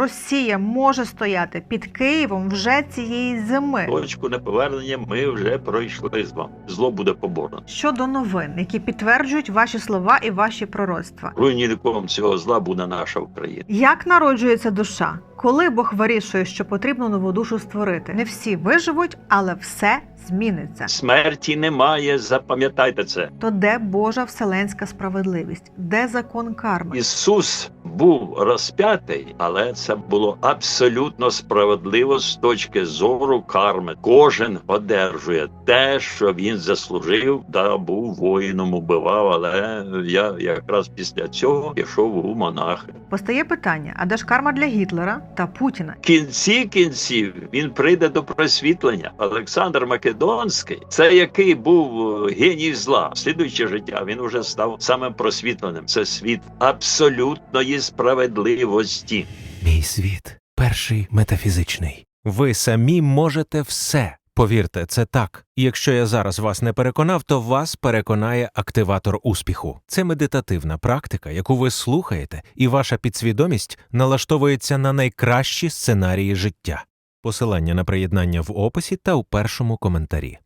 Росія може стояти під Києвом вже цієї зими. Точку неповернення ми вже пройшли з вами. Зло буде поборено. Щодо новин, які підтверджують ваші слова і ваші пророцтва. Руйнівником цього зла буде наша Україна. Як народжується душа? Коли Бог вирішує, що потрібно нову душу створити? Не всі виживуть, але все зміниться. Смерті немає, запам'ятайте це. То де Божа вселенська справедливість? Де закон карми? Ісус був розп'ятий, але це було абсолютно справедливо з точки зору карми. Кожен одержує те, що він заслужив, да був воїном, убивав. Але я якраз після цього пішов у монахи. Постає питання: а де ж карма для Гітлера та Путіна? В кінці кінців він прийде до просвітлення. Олександр Македонський, це який був е, геній зла. Слідуюче життя він уже став самим просвітленим. Це світ абсолютної справедливості. Мій світ перший метафізичний. Ви самі можете все. Повірте, це так. Якщо я зараз вас не переконав, то вас переконає активатор успіху. Це медитативна практика, яку ви слухаєте, і ваша підсвідомість налаштовується на найкращі сценарії життя. Посилання на приєднання в описі та у першому коментарі.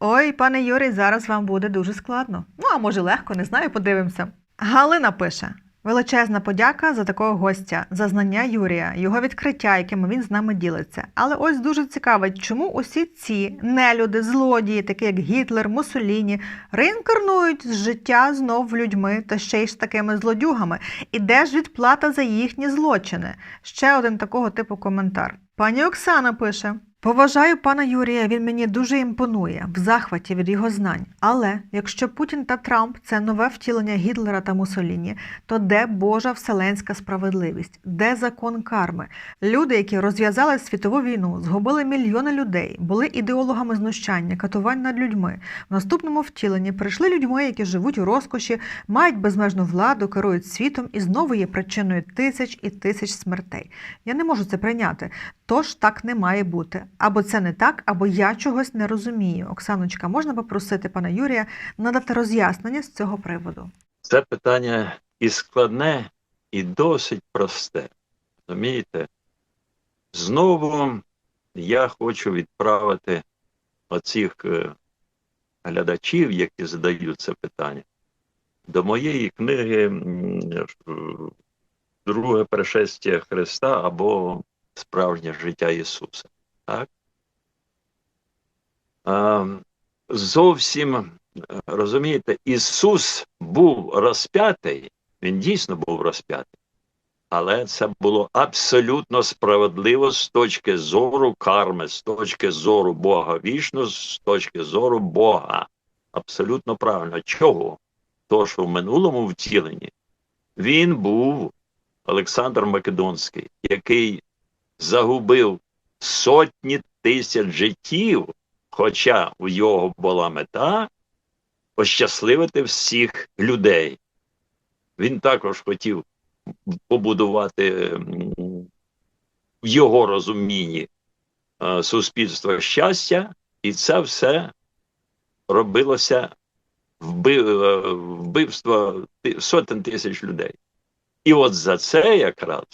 Ой, пане Юрій, зараз вам буде дуже складно. Ну а може легко, не знаю, подивимося. Галина пише: величезна подяка за такого гостя, за знання Юрія, його відкриття, якими він з нами ділиться. Але ось дуже цікавить, чому усі ці нелюди, злодії, такі як Гітлер, Муссоліні, реінкарнують з життя знов людьми та ще й з такими злодюгами. І де ж відплата за їхні злочини? Ще один такого типу коментар. Пані Оксана пише: Поважаю пана Юрія, він мені дуже імпонує, в захваті від його знань. Але якщо Путін та Трамп це нове втілення Гітлера та Муссоліні, то де Божа вселенська справедливість, де закон карми? Люди, які розв'язали світову війну, згубили мільйони людей, були ідеологами знущання, катувань над людьми. В наступному втіленні прийшли людьми, які живуть у розкоші, мають безмежну владу, керують світом і знову є причиною тисяч і тисяч смертей. Я не можу це прийняти. Тож так не має бути. Або це не так, або я чогось не розумію. Оксаночка, можна попросити пана Юрія надати роз'яснення з цього приводу? Це питання і складне, і досить просте. Розумієте? Знову я хочу відправити оцих е, глядачів, які задають це питання, до моєї книги Друге пришестя Христа або Справжнє життя Ісуса. Так? Зовсім е, розумієте, Ісус був розп'ятий, Він дійсно був розп'ятий. Але це було абсолютно справедливо з точки зору карми, з точки зору Бога вічно, з точки зору Бога. Абсолютно правильно. Чого? То, що в минулому втіленні він був Олександр Македонський, який загубив сотні тисяч життів, хоча у його була мета ощасливити всіх людей. Він також хотів побудувати в його розумінні е, суспільство щастя, і це все робилося е, вбивство сотень тисяч людей. І от за це якраз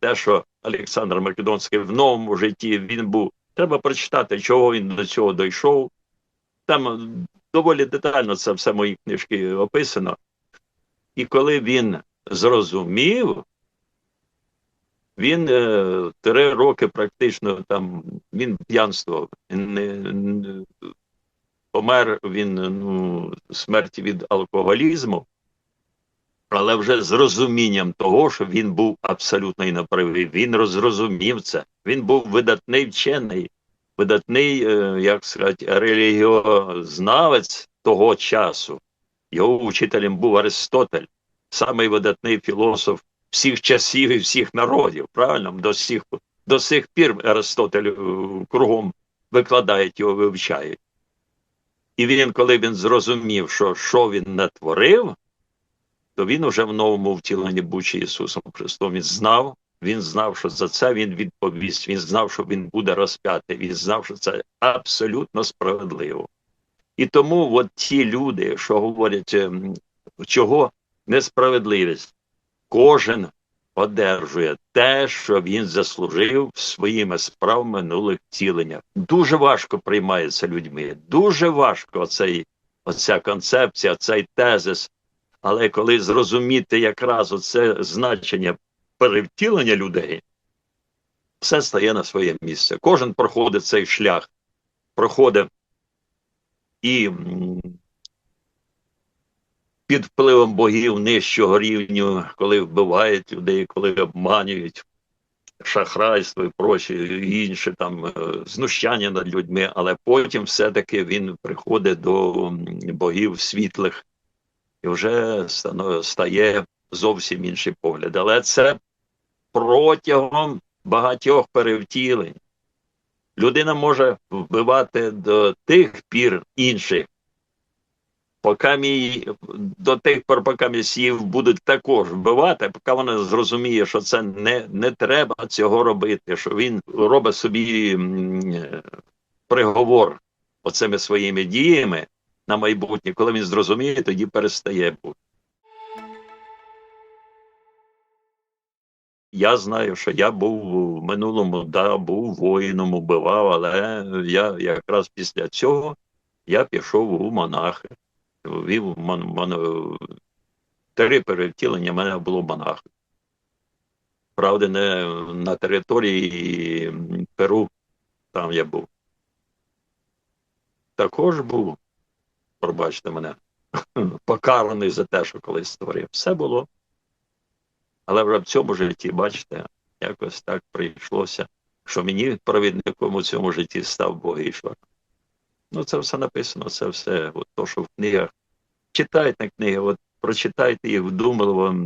те, що Олександр Македонський в новому житті він був. Треба прочитати, чого він до цього дійшов. Там доволі детально це все в моїй книжки описано. І коли він зрозумів, він е, три роки практично там він п'янствував, помер він ну, смерті від алкоголізму, але вже з розумінням того, що він був абсолютно і неправий. Він розрозумів це. Він був видатний вчений, видатний, е, як сказати, релігіознавець того часу. Його учителем був Аристотель, самий видатний філософ всіх часів і всіх народів. Правильно? До сих, до сих пір Аристотель е, кругом викладають його, вивчають. І він, коли він зрозумів, що, що він натворив, то він уже в новому втіленні будучи Ісусом Христом, він знав, він знав, що за це він відповість, він знав, що він буде розп'ятий, він знав, що це абсолютно справедливо. І тому от ті люди, що говорять, ем, чого несправедливість, кожен одержує те, що він заслужив своїми справами минулих втілення. Дуже важко приймається людьми. Дуже важко оцей, оця концепція, цей тезис. Але коли зрозуміти якраз оце значення перевтілення людей, все стає на своє місце. Кожен проходить цей шлях, проходить і під впливом богів нижчого рівню, коли вбивають людей, коли обманюють шахрайство і прочі і інші там е, знущання над людьми, але потім все-таки він приходить до богів світлих і вже стає зовсім інший погляд. Але це протягом багатьох перевтілень. Людина може вбивати до тих пір інших, поки мій, до тих пор, поки місіїв будуть також вбивати, поки вона зрозуміє, що це не, не треба цього робити, що він робить собі е, приговор оцими своїми діями на майбутнє, коли він зрозуміє, тоді перестає бути. Я знаю, що я був в минулому, да, був воїном, убивав, але я якраз після цього я пішов у монахи. Вів мон, мон, три перевтілення мене було монах. Правда, не на території Перу, там я був. Також був, пробачте мене, покараний за те, що колись створив. Все було. Але вже в цьому житті, бачите, якось так прийшлося, що мені провідником у цьому житті став Бог Ішвар. Ну, це все написано, це все, от то, що в книгах. Читайте книги, от прочитайте їх вдумливо.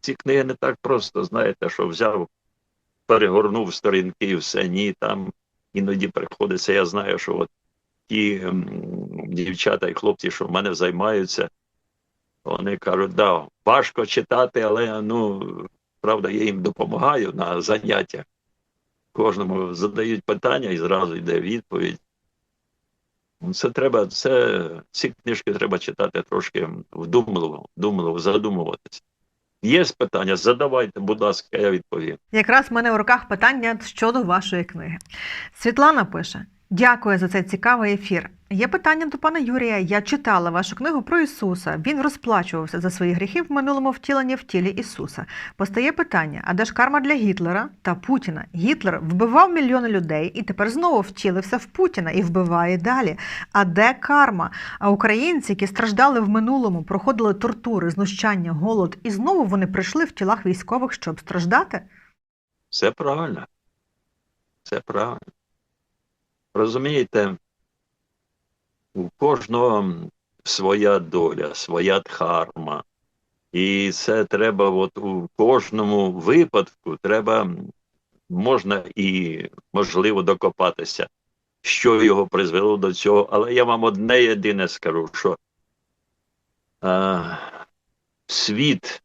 Ці книги не так просто, знаєте, що взяв, перегорнув сторінки і все. Ні, там іноді приходиться. Я знаю, що от ті дівчата і хлопці, що в мене займаються, вони кажуть, да, важко читати, але ну, правда, я їм допомагаю на заняттях. Кожному задають питання і зразу йде відповідь. Ну, Це треба, це, ці книжки треба читати трошки вдумливо, вдумливо, задумуватися. Є питання, задавайте, будь ласка, я відповім. Якраз в мене в руках питання щодо вашої книги. Світлана пише: Дякую за цей цікавий ефір. Є питання до пана Юрія. Я читала вашу книгу про Ісуса. Він розплачувався за свої гріхи в минулому втіленні в тілі Ісуса. Постає питання: а де ж карма для Гітлера та Путіна? Гітлер вбивав мільйони людей і тепер знову втілився в Путіна і вбиває далі. А де карма? А українці, які страждали в минулому, проходили тортури, знущання, голод, і знову вони прийшли в тілах військових, щоб страждати? Все правильно. Все правильно. Розумієте, у кожного своя доля, своя дхарма. І це треба, от у кожному випадку треба, можна і можливо докопатися, що його призвело до цього. Але я вам одне єдине скажу, що а, світ,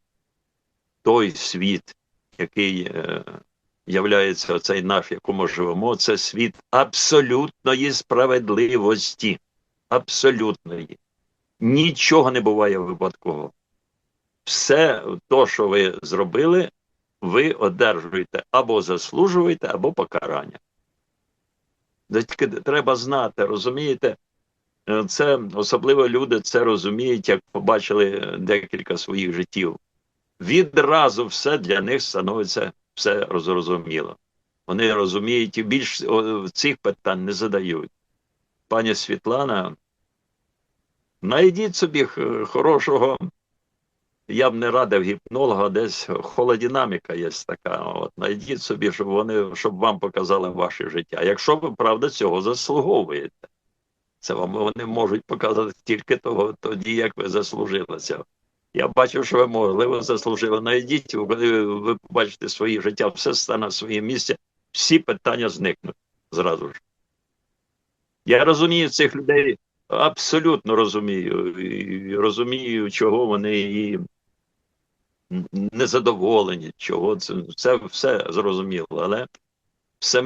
той світ, який е, являється оцей наш, в якому живемо, це світ абсолютної справедливості. Абсолютної. Нічого не буває випадково. Все то, що ви зробили, ви одержуєте або заслужуєте, або покарання. Тільки треба знати, розумієте? Е, Це особливо люди це розуміють, як побачили декілька своїх життів. Відразу все для них становиться все зрозуміло. Вони розуміють і більш цих питань не задають. Пані Світлана, знайдіть собі хорошого, я б не радив гіпнолога, десь холодинаміка є така. От, знайдіть собі, щоб вони щоб вам показали ваше життя. Якщо ви правда цього заслуговуєте, це вам вони можуть показати тільки того, тоді, як ви заслужили цього. Я бачу, що ви можливо заслужили. Найдіть, коли ви побачите своє життя, все стане на своє місце, всі питання зникнуть зразу ж. Я розумію цих людей, абсолютно розумію. І розумію, чого вони і незадоволені, чого це, це все зрозуміло. Але все,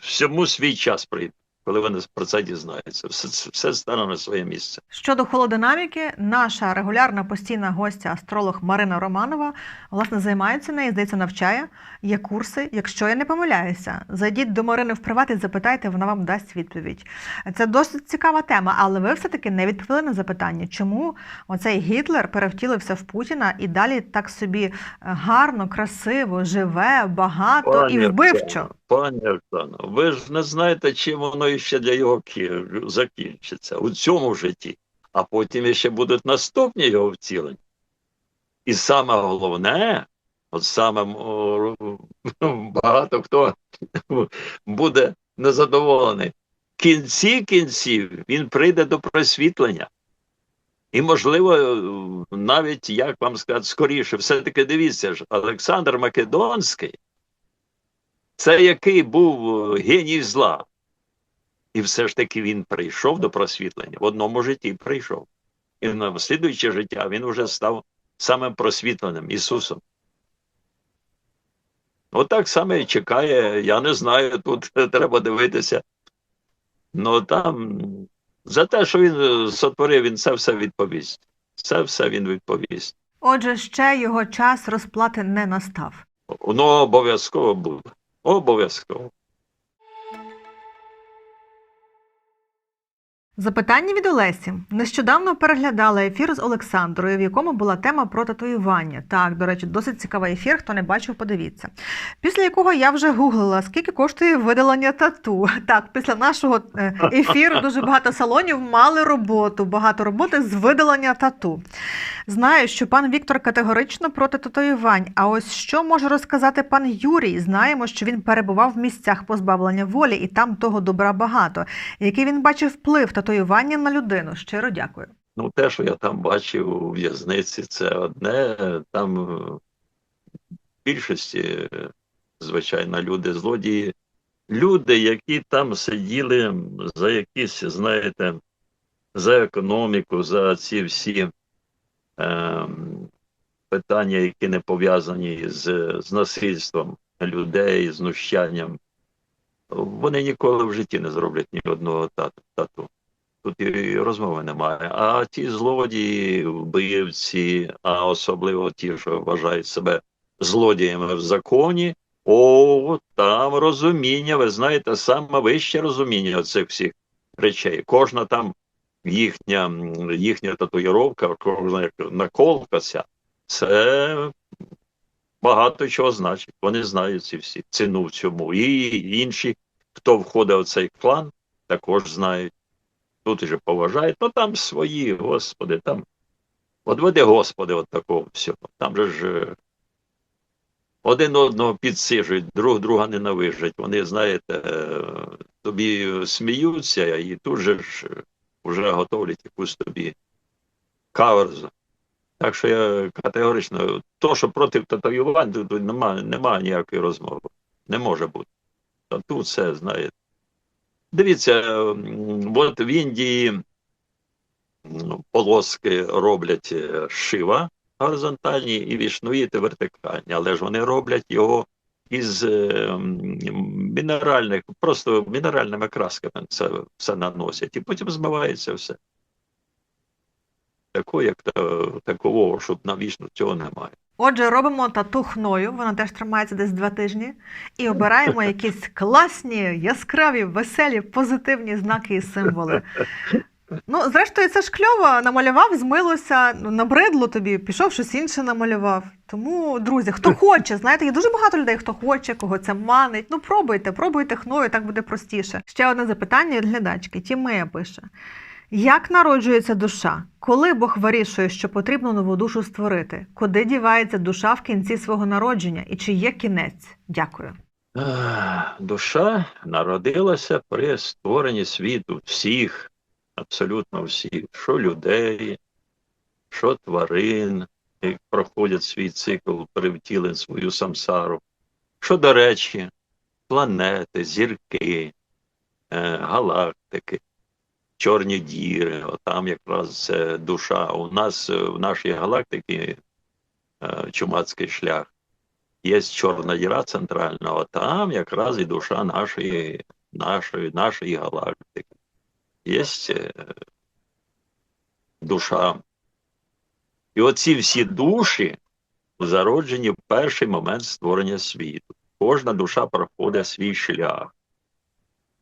всьому свій час прийде. Коли вони про це дізнаються. Все, все стане на своє місце. Щодо холодинаміки, наша регулярна постійна гостя, астролог Марина Романова, власне, займається нею, здається, навчає. Є курси. Якщо я не помиляюся, зайдіть до Марини в приват і запитайте, вона вам дасть відповідь. Це досить цікава тема, але ви все-таки не відповіли на запитання, чому оцей Гітлер перевтілився в Путіна і далі так собі е, гарно, красиво, живе, багато і вбивчо. Пані Оксано, ви ж не знаєте, чим воно іще для його закінчиться у цьому житті, а потім ще будуть наступні його втілення. І саме головне, от саме багато хто буде незадоволений. В кінці кінців він прийде до просвітлення. І, можливо, навіть, як вам сказати, скоріше, все-таки дивіться ж, Олександр Македонський, це який був е, геній зла. І все ж таки він прийшов до просвітлення. В одному житті прийшов. І на слідуюче життя він вже став самим просвітленим Ісусом. Отак саме і чекає, я не знаю, тут треба дивитися. Ну там за те, що він е, сотворив, він це все відповість. Це все він відповість. Отже, ще його час розплати не настав. Воно обов'язково буде. Обов'язково. Запитання від Олесі. Нещодавно переглядала ефір з Олександрою, в якому була тема про татуювання. Так, до речі, досить цікавий ефір. Хто не бачив, подивіться. Після якого я вже гуглила, скільки коштує видалення тату. Так, після нашого е, ефіру дуже багато салонів мали роботу, багато роботи з видалення тату. Знаю, що пан Віктор категорично проти татуювань. А ось що може розказати пан Юрій? Знаємо, що він перебував в місцях позбавлення волі, і там того добра багато. Який він бачив вплив татуювання на людину? Щиро дякую. Ну, те, що я там бачив у в'язниці, це одне. Там е, в більшості, е, звичайно, люди злодії. Люди, які там сиділи за якісь, знаєте, за економіку, за ці всі ем, питання, які не пов'язані з, з насильством людей, знущанням, вони ніколи в житті не зроблять ні одного тату. Тут і розмови немає. А ті злодії, вбивці, а особливо ті, що вважають себе злодіями в законі, о, там розуміння, ви знаєте, саме вище розуміння цих всіх речей. Кожна там їхня, їхня татуїровка, кожна як наколка ця, це багато чого значить. Вони знають ці всі ціну в цьому. І інші, хто входить в цей клан, також знають тут уже поважають, ну там свої, господи, там. От веде Господи, от такого всього. Там же ж е, один одного підсижують, друг друга ненавижать. Вони, знаєте, е, тобі сміються і тут же ж е, вже готовлять якусь тобі каверзу. Так що я категорично, то, що проти татуювань, тут немає, немає ніякої розмови. Не може бути. Тату це, знаєте. Дивіться, от в Індії полоски роблять е, шива горизонтальні і вішнуїти вертикальні, але ж вони роблять його із е, мінеральних, просто мінеральними красками це все наносять, і потім змивається все. Такого, як та- такого, щоб навічно цього немає. Отже, робимо тату хною, вона теж тримається десь два тижні, і обираємо якісь класні, яскраві, веселі, позитивні знаки і символи. Ну, зрештою, це ж кльово, намалював, змилося, набридло тобі, пішов щось інше намалював. Тому, друзі, хто хоче, знаєте, є дуже багато людей, хто хоче, кого це манить. Ну, пробуйте, пробуйте хною, так буде простіше. Ще одне запитання від глядачки. Тімея пише: як народжується душа? Коли Бог вирішує, що потрібно нову душу створити? Куди дівається душа в кінці свого народження? І чи є кінець? Дякую. Душа народилася при створенні світу всіх, абсолютно всіх, що людей, що тварин, які проходять свій цикл, перевтілень свою самсару, що, до речі, планети, зірки, е, галактики, чорні діри, отам якраз душа. У нас е, в нашій галактиці е, чумацький шлях є чорна діра центральна, а там якраз і душа нашої нашої, нашої галактики. Є е, душа. І оці всі душі зароджені в перший момент створення світу. Кожна душа проходить свій шлях,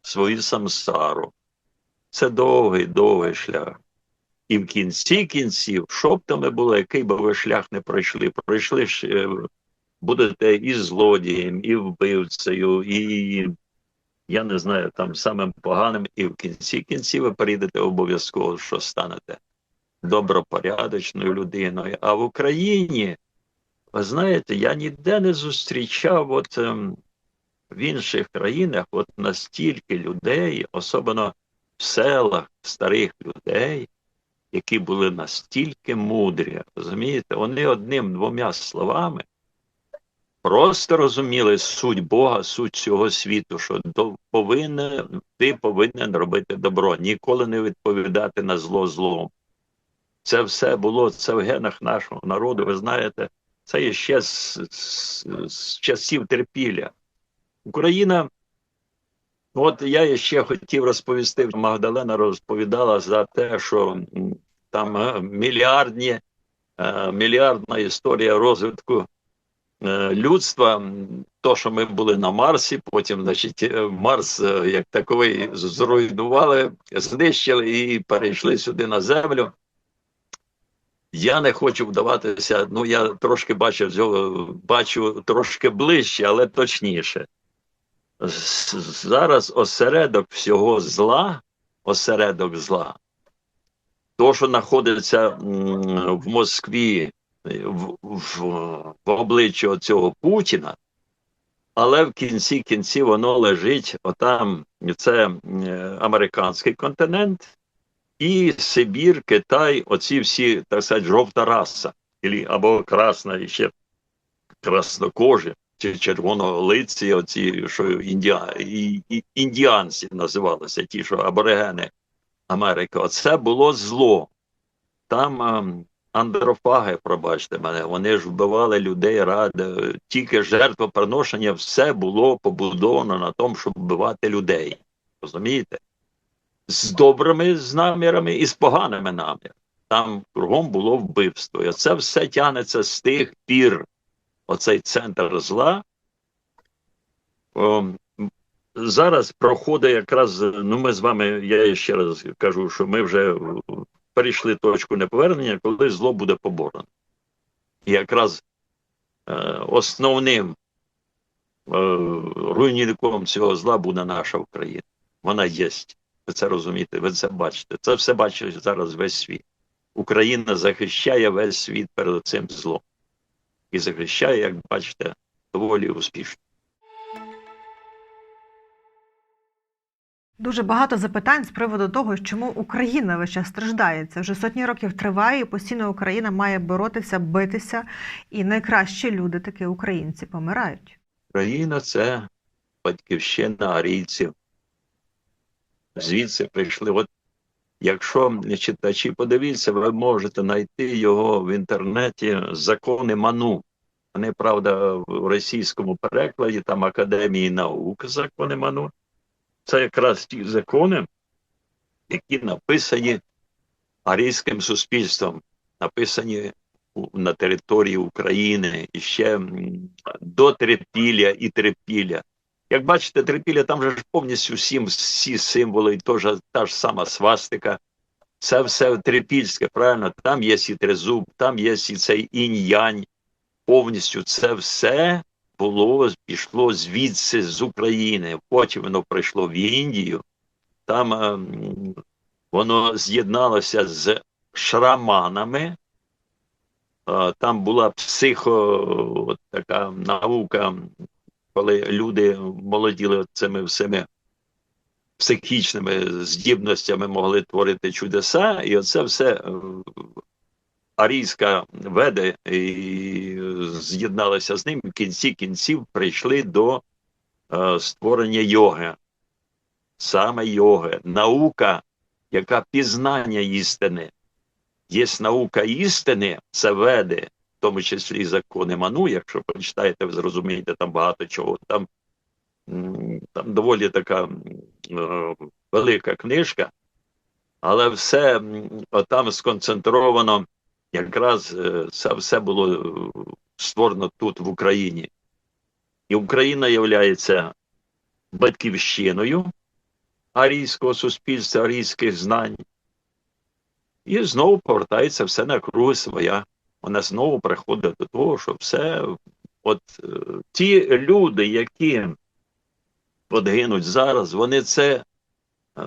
свою самсару. Це довгий, довгий шлях. І в кінці кінців, що б то ми було, який би ви шлях не пройшли, пройшли е, будете і злодієм, і вбивцею, і я не знаю, там самим поганим, і в кінці кінців ви прийдете обов'язково, що станете добропорядочною людиною. А в Україні, ви знаєте, я ніде не зустрічав от, ем, в інших країнах от настільки людей, особливо селах старих людей, які були настільки мудрі, розумієте, вони одним-двома словами просто розуміли суть Бога, суть цього світу, що повинен, ти повинен робити добро, ніколи не відповідати на зло злом. Це все було це в генах нашого народу. Ви знаєте, це ще з, з, з часів терпілля. Україна, от я ще хотів розповісти, Магдалена розповідала за те, що там е, мільярдні, е, мільярдна історія розвитку е, людства. То, що ми були на Марсі, потім, значить, Марс як таковий зруйнували, знищили і перейшли сюди на землю. Я не хочу вдаватися. Ну я трошки цього, бачу трошки ближче, але точніше. Зараз осередок всього зла, осередок зла, то, що знаходиться в Москві в, в, в обличчі цього Путіна, але в кінці кінці воно лежить отам. Це американський континент, і Сибір, Китай, оці всі, так сказати, жовта раса, або красна, і ще краснокожі, червонолиці, оці, що індіа, і, і, індіанці називалися, ті, що аборигени Америки. Оце було зло. Там ем, андрофаги, пробачте мене, вони ж вбивали людей ради, тільки жертвоприношення, все було побудовано на тому, щоб вбивати людей. Розумієте? з добрими намірами і з поганими намірами. Там кругом було вбивство. І це все тягнеться з тих пір. Оцей центр зла. Зараз проходить якраз, ну ми з вами, я ще раз кажу, що ми вже перейшли точку неповернення, коли зло буде поборено. І якраз е, основним е, руйнівником цього зла буде наша Україна. Вона єсть. Ви це розумієте, ви це бачите. Це все бачить зараз весь світ. Україна захищає весь світ перед цим злом. І захищає, як бачите, доволі успішно. Дуже багато запитань з приводу того, чому Україна весь час страждає. Це вже сотні років триває, і постійно Україна має боротися, битися, і найкращі люди, такі українці, помирають. Україна це батьківщина арійців. Звідси прийшли. От якщо читачі подивіться, ви можете знайти його в інтернеті закони Ману. Вони, правда, в російському перекладі, там Академії наук закони Ману. Це якраз ті закони, які написані арійським суспільством, написані на території України і ще до трипілля і трипілля. Як бачите, трипілля там же повністю всі, всі символи, і та ж сама свастика. Це все трипільське, правильно? Там є і тризуб, там є і цей інь-янь. Повністю це все було, пішло звідси з України. Потім воно прийшло в Індію. Там ем, воно з'єдналося з шраманами. Е, Там була психо така наука, коли люди молоділи цими всіми психічними здібностями могли творити чудеса, і оце все е, арійська веде і з'єдналися з ним. В кінці кінців прийшли до е, створення йоги. Саме йоги, наука, яка пізнання істини. Є наука істини, це веде, тому числі закони Ману, якщо почитаєте, ви зрозумієте там багато чого. Там, там доволі така е, велика книжка, але все м, отам сконцентровано, якраз е, це все було е, створено тут, в Україні. І Україна є батьківщиною арійського суспільства, арійських знань. І знову повертається все на круги своя. Вона знову приходить до того, що все, от е, ті люди, які от гинуть зараз, вони це е,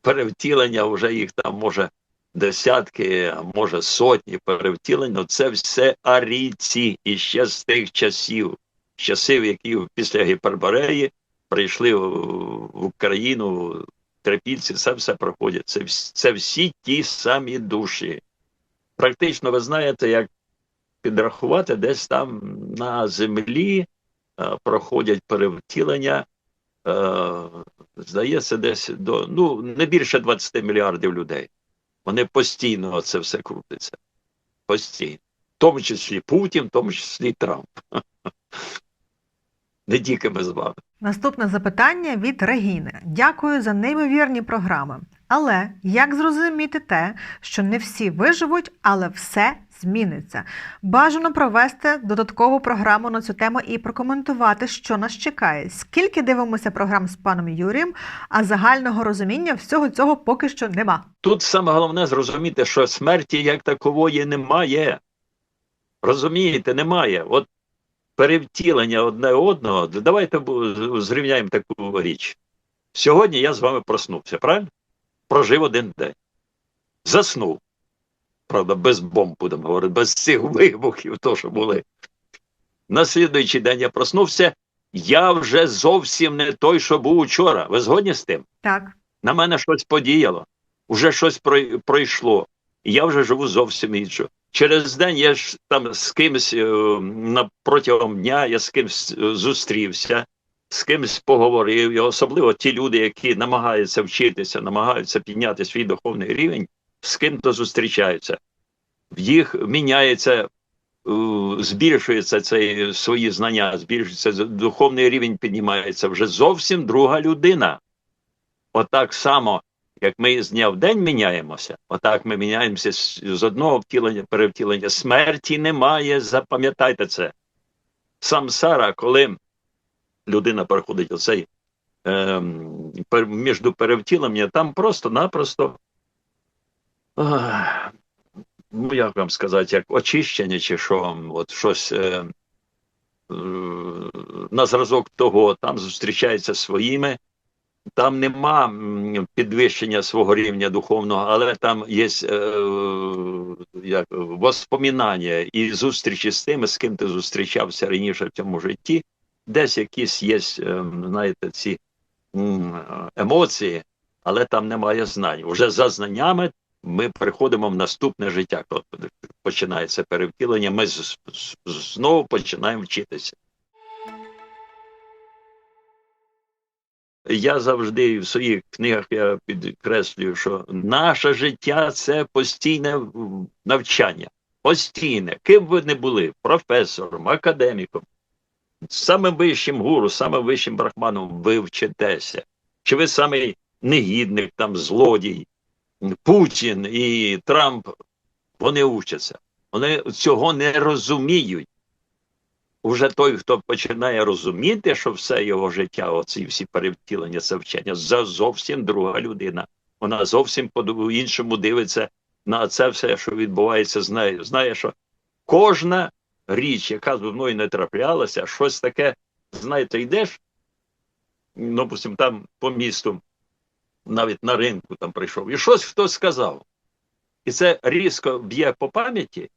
перевтілення, вже їх там може десятки, а може сотні перевтілень, ну це все арійці і ще з тих часів, часів, які після Гіпербореї прийшли в Україну, трипільці, це все проходять. Це, це всі ті самі душі. Практично, ви знаєте, як підрахувати, десь там на землі е, проходять перевтілення, е, здається, десь до ну, не більше 20 мільярдів людей. Вони постійно це все крутиться. Постійно. В тому числі Путін, в тому числі Трамп. Не тільки ми з вами. Наступне запитання від Регіни. Дякую за неймовірні програми. Але як зрозуміти те, що не всі виживуть, але все зміниться? Бажано провести додаткову програму на цю тему і прокоментувати, що нас чекає. Скільки дивимося програм з паном Юрієм, а загального розуміння всього цього поки що нема. Тут саме головне зрозуміти, що смерті як такової немає. Розумієте, немає. От перевтілення одне одного. Давайте зрівняємо таку річ. Сьогодні я з вами проснувся, правильно? Прожив один день. Заснув. Правда, без бомб будемо говорити, без цих вибухів, то, що були. На слідуючий день я проснувся. Я вже зовсім не той, що був учора. Ви згодні з тим? Так, на мене щось подіяло, вже щось пройшло. Я вже живу зовсім інше. Через день я ж там з кимось е, протягом дня я з кимось е, зустрівся, з кимось поговорив. І особливо ті люди, які намагаються вчитися, намагаються підняти свій духовний рівень, з ким-то зустрічаються. В їх міняється, е, збільшується цей свої знання, збільшується духовний рівень піднімається. Вже зовсім друга людина. Отак само, як ми з дня в день міняємося, отак ми міняємося з, одного втілення, перевтілення. Смерті немає, запам'ятайте це. Сам Сара, коли людина переходить оцей пер, між перевтіленням, там просто-напросто, ну як вам сказати, як очищення чи що, от щось. Е, е, на зразок того, там зустрічається своїми, там нема підвищення свого рівня духовного, але там є е, воспоминання і зустрічі з тими, з ким ти зустрічався раніше в цьому житті, десь якісь є, е, знаєте, ці емоції, але там немає знань. Уже за знаннями ми переходимо в наступне життя. Коли починається перевтілення, ми знову починаємо вчитися. Я завжди в своїх книгах я підкреслюю, що наше життя це постійне навчання. Постійне. Ким ви не були, професором, академіком, самим вищим гуру, самим вищим брахманом ви вчитеся. Чи ви самий негідник, там, злодій, Путін і Трамп, вони вчаться. Вони цього не розуміють. Уже той, хто починає розуміти, що все його життя, оці всі перевтілення, це вчення, за зовсім друга людина. Вона зовсім по-іншому дивиться на це все, що відбувається з нею. Знає, що кожна річ, яка зі мною не траплялася, щось таке, знаєте, йдеш, ну, допустим, там по місту, навіть на ринку там прийшов, і щось хтось сказав. І це різко б'є по пам'яті,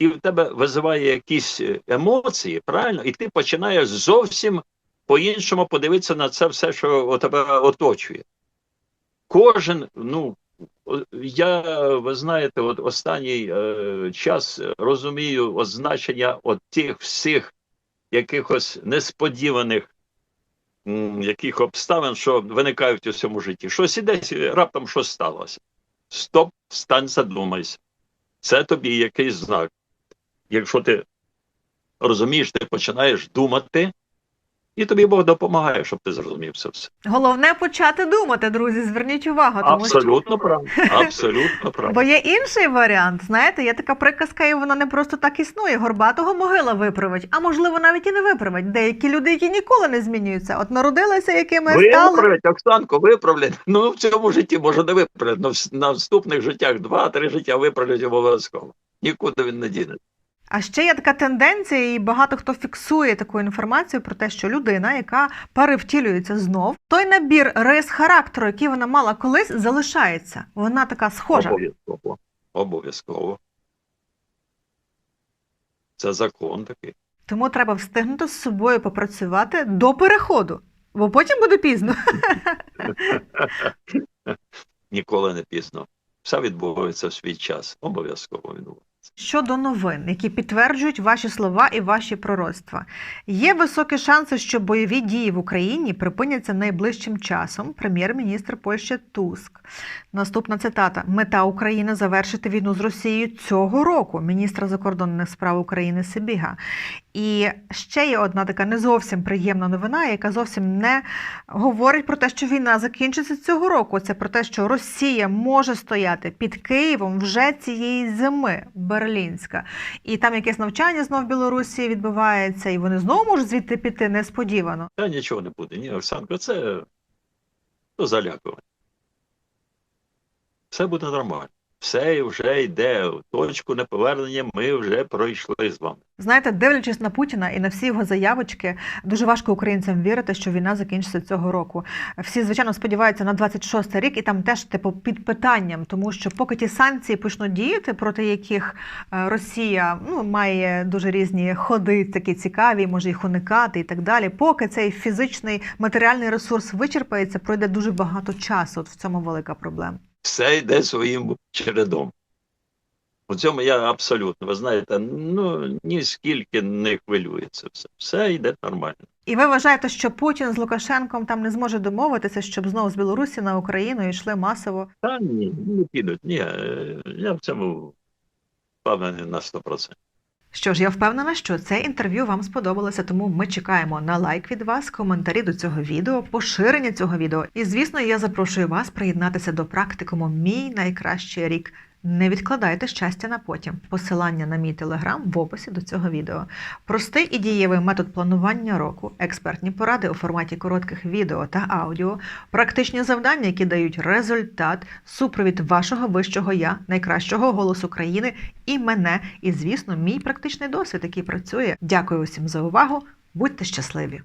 і в тебе визиває якісь е, емоції, правильно? І ти починаєш зовсім по-іншому подивитися на це все, що тебе оточує. Кожен, ну, я, ви знаєте, от останній е, час розумію означення от тих всіх якихось несподіваних м, яких обставин, що виникають у цьому житті. Щось іде, раптом щось сталося. Стоп, стань, задумайся. Це тобі якийсь знак. Якщо ти розумієш, ти починаєш думати І тобі Бог допомагає, щоб ти зрозумів це все. Головне почати думати, друзі. Зверніть увагу, тому що Абсолютно правильно. Бо є інший варіант. Знаєте, є така приказка, і вона не просто так існує. Горбатого могила виправить, а можливо навіть і не виправить. Деякі люди, які ніколи не змінюються, от народилися, якими стали. Виправлять, Оксанко, виправлять. Ну, в цьому житті може не виправлять, але на наступних життях два-три життя виправлять обов'язково. Нікуди він не діне. А ще є така тенденція, і багато хто фіксує таку інформацію про те, що людина, яка перевтілюється знов, той набір рис характеру, який вона мала колись, залишається. Вона така схожа. Обов'язково. Обов'язково. Це закон такий. Тому треба встигнути з собою попрацювати до переходу, бо потім буде пізно. Ніколи не пізно. Все відбувається в свій час. Обов'язково відбувається. Щодо новин, які підтверджують ваші слова і ваші пророцтва, є високі шанси, що бойові дії в Україні припиняться найближчим часом. Прем'єр-міністр Польщі Туск. Наступна цитата: Мета України завершити війну з Росією цього року. Міністра закордонних справ України Сибіга. І ще є одна така не зовсім приємна новина, яка зовсім не говорить про те, що війна закінчиться цього року. Це про те, що Росія може стояти під Києвом вже цієї зими, Берлінська. І там якесь навчання знов в Білорусі відбувається, і вони знову можуть звідти піти несподівано. Та нічого не буде. Ні, Оксанко, це то залякування. Все буде нормально. Все вже йде точку неповернення. Ми вже пройшли з вами. Знаєте, дивлячись на Путіна і на всі його заявочки, дуже важко українцям вірити, що війна закінчиться цього року. Всі, звичайно, сподіваються на 26 рік, і там теж типу під питанням, тому що поки ті санкції почнуть діяти, проти яких е, Росія ну має дуже різні ходи, такі цікаві, може їх уникати і так далі. Поки цей фізичний матеріальний ресурс вичерпається, пройде дуже багато часу. От в цьому велика проблема. Все йде своїм чередом. У цьому я абсолютно, ви знаєте, ну ніскільки не хвилюється все. Все йде нормально. І ви вважаєте, що Путін з Лукашенком там не зможе домовитися, щоб знову з Білорусі на Україну йшли масово? Та ні, не підуть. Ні, е, я в цьому впевнений на 100%. Що ж, я впевнена, що це інтерв'ю вам сподобалося, тому ми чекаємо на лайк від вас, коментарі до цього відео, поширення цього відео. І звісно, я запрошую вас приєднатися до практикуму Мій найкращий рік. Не відкладайте щастя на потім. Посилання на мій телеграм в описі до цього відео. Простий і дієвий метод планування року, експертні поради у форматі коротких відео та аудіо, практичні завдання, які дають результат, супровід вашого вищого я, найкращого голосу країни і мене, і, звісно, мій практичний досвід, який працює. Дякую усім за увагу. Будьте щасливі!